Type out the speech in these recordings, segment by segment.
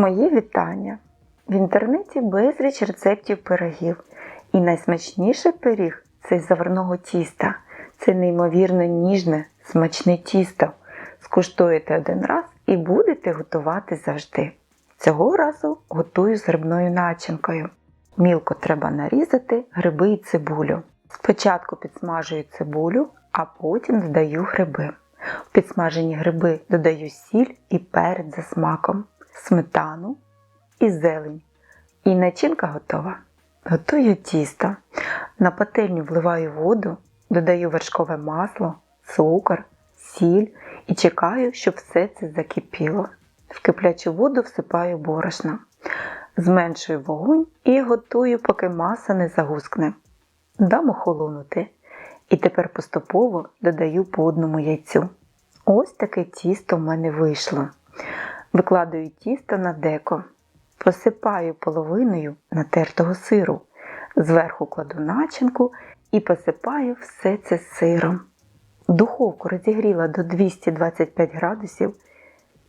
Мої вітання! В інтернеті безліч рецептів пирогів. І найсмачніший пиріг це з заварного тіста. Це неймовірно ніжне, смачне тісто. Скуштуєте один раз і будете готувати завжди. Цього разу готую з грибною начинкою. Мілко треба нарізати гриби і цибулю. Спочатку підсмажую цибулю, а потім додаю гриби. В підсмажені гриби додаю сіль і перець за смаком, сметану і зелень. І начинка готова. Готую тісто. На пательню вливаю воду, додаю вершкове масло, цукор, сіль і чекаю, щоб все це закипіло. В киплячу воду всипаю борошно. Зменшую вогонь і готую, поки маса не загускне. Дам охолонути. І тепер поступово додаю по одному яйцю. Ось таке тісто в мене вийшло. Викладаю тісто на деко, посипаю половиною натертого сиру, зверху кладу начинку і посипаю все це сиром. Духовку розігріла до 225 градусів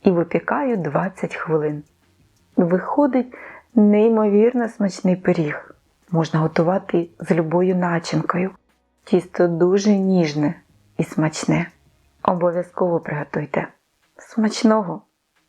і випікаю 20 хвилин. Виходить неймовірно смачний пиріг. Можна готувати з любою начинкою. Тісто дуже ніжне і смачне. Обов'язково приготуйте. Смачного